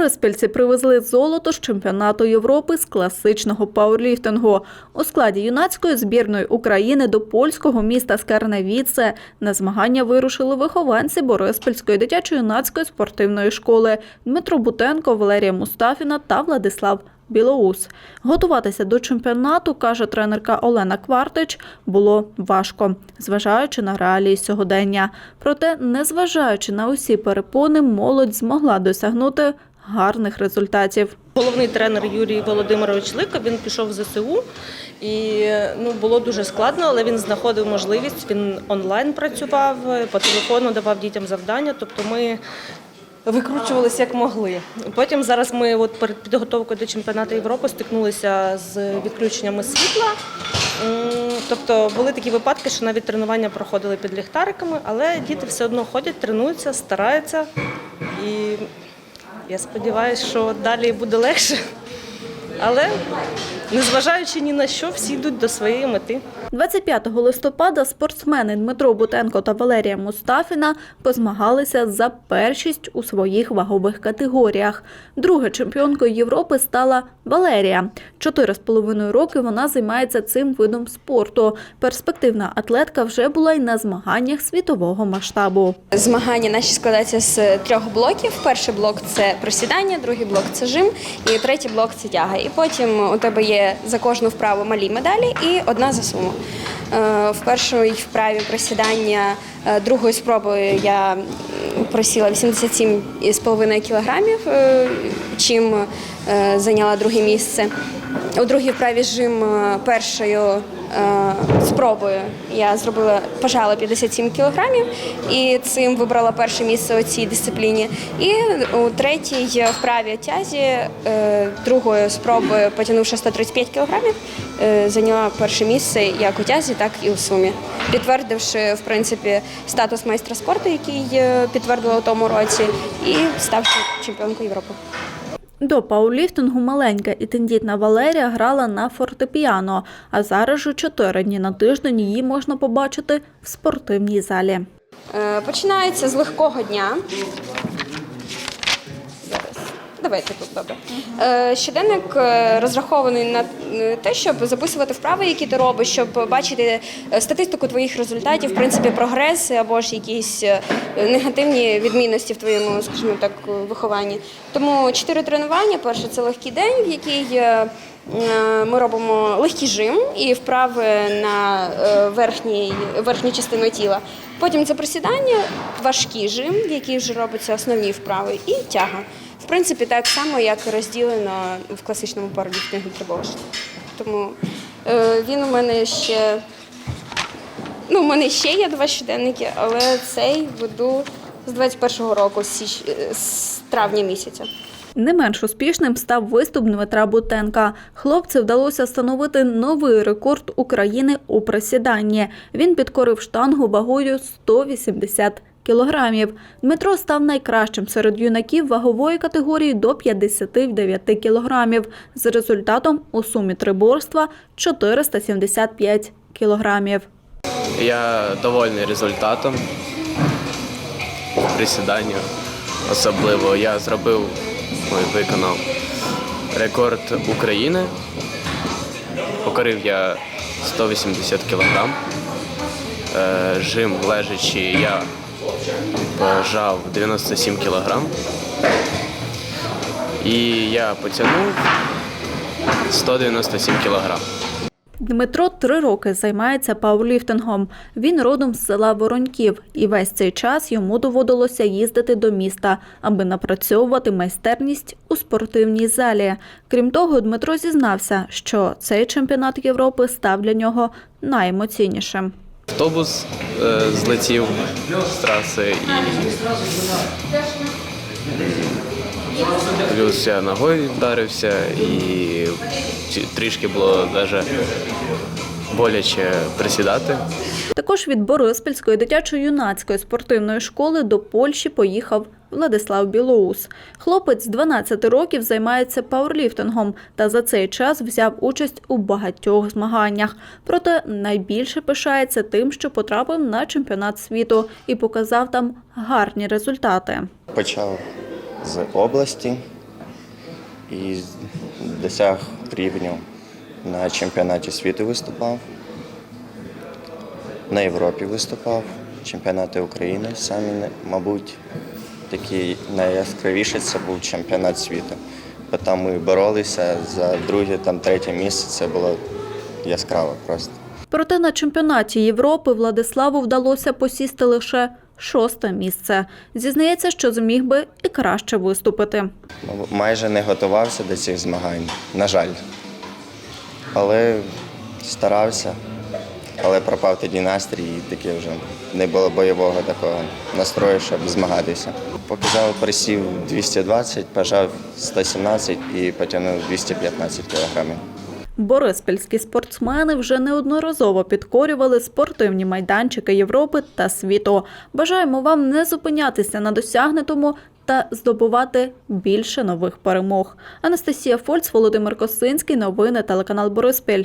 Бориспільці привезли золото з чемпіонату Європи з класичного пауерліфтингу. У складі юнацької збірної України до польського міста Скарневіце на змагання вирушили вихованці Бориспільської дитячо-юнацької спортивної школи Дмитро Бутенко, Валерія Мустафіна та Владислав Білоус. Готуватися до чемпіонату, каже тренерка Олена Квартич, було важко, зважаючи на реалії сьогодення. Проте, незважаючи на усі перепони, молодь змогла досягнути гарних результатів. Головний тренер Юрій Володимирович Лика, він пішов в ЗСУ і ну, було дуже складно, але він знаходив можливість, він онлайн працював, по телефону давав дітям завдання, тобто ми викручувалися як могли. Потім зараз ми от перед підготовкою до чемпіонату Європи стикнулися з відключеннями світла. Тобто були такі випадки, що навіть тренування проходили під ліхтариками, але діти все одно ходять, тренуються, стараються. І я сподіваюся, що далі буде легше. Але незважаючи ні на що, всі йдуть до своєї мети. 25 листопада спортсмени Дмитро Бутенко та Валерія Мустафіна позмагалися за першість у своїх вагових категоріях. Друга чемпіонкою Європи стала Валерія. Чотири з половиною роки вона займається цим видом спорту. Перспективна атлетка вже була й на змаганнях світового масштабу. Змагання наші складаються з трьох блоків. Перший блок це присідання, другий блок це жим, і третій блок це тяга. І потім у тебе є за кожну вправу малі медалі і одна за суму. Е, В першій вправі присідання е, другою спробою я просіла 87,5 кілограмів, е, чим зайняла друге місце. У другій вправі жим першою спробою я зробила пожала 57 кілограмів і цим вибрала перше місце у цій дисципліні. І у третій вправі тязі другою спробою, потягнувши 135 кілограмів, зайняла перше місце як у тязі, так і у сумі, підтвердивши в принципі статус майстра спорту, який е, підтвердила у тому році, і ставши чемпіонкою Європи. До пауерліфтингу маленька і тендітна Валерія грала на фортепіано, а зараз же чотири дні на тиждень її можна побачити в спортивній залі. Е, Починається з легкого дня. Давайте тут добре. Е, Щоденник е, розрахований на те, щоб записувати вправи, які ти робиш, щоб бачити е, статистику твоїх результатів, в принципі, прогрес або ж якісь негативні відмінності в твоєму, скажімо так, вихованні. Тому чотири тренування. Перше це легкий день, в який ми робимо легкий жим і вправи на верхній, верхню частину тіла. Потім це присідання, важкий жим, в який вже робляться основні вправи, і тяга. Принципі, так само, як розділено в класичному пауерліфтингу трибовиш. Тому е, він у мене ще. Ну, у мене ще є два щоденники, але цей веду з 21-го року, січ... е, з травня місяця. Не менш успішним став виступ Дмитра Бутенка. Хлопцю вдалося встановити новий рекорд України у присіданні. Він підкорив штангу вагою 180 кілограмів. Дмитро став найкращим серед юнаків вагової категорії до 59 кілограмів з результатом у сумі триборства 475 кілограмів. Я довольний результатом присідання. Особливо я зробив, виконав рекорд України. Покорив я 180 кг. Е, Жим лежачи я пожав 97 кг. І я потягнув 197 кг. Дмитро три роки займається пауерліфтингом. Він родом з села Вороньків, і весь цей час йому доводилося їздити до міста, аби напрацьовувати майстерність у спортивній залі. Крім того, Дмитро зізнався, що цей чемпіонат Європи став для нього найемоційнішим. Автобус е, злетів з траси і плюс я ногою вдарився і трішки було навіть боляче присідати. Також від Бориспільської дитячо-юнацької спортивної школи до Польщі поїхав Владислав Білоус. Хлопець з 12 років займається пауерліфтингом та за цей час взяв участь у багатьох змаганнях. Проте найбільше пишається тим, що потрапив на чемпіонат світу і показав там гарні результати. Почав з області, і досяг рівню на чемпіонаті світу виступав, на Європі виступав, чемпіонати України самі, мабуть, такі найяскравіший це був чемпіонат світу. Бо там ми боролися за друге, там третє місце. Це було яскраво просто. Проте на чемпіонаті Європи Владиславу вдалося посісти лише шосте місце. Зізнається, що зміг би і краще виступити. Майже не готувався до цих змагань, на жаль. Але старався. Але пропав тоді настрій, і таке вже не було бойового такого настрою, щоб змагатися. Показав присів 220, пожав 117 і потягнув 215 кілограмів. Бориспільські спортсмени вже неодноразово підкорювали спортивні майданчики Європи та світу. Бажаємо вам не зупинятися на досягнутому та здобувати більше нових перемог. Анастасія Фольц, Володимир Косинський. Новини телеканал Бориспіль.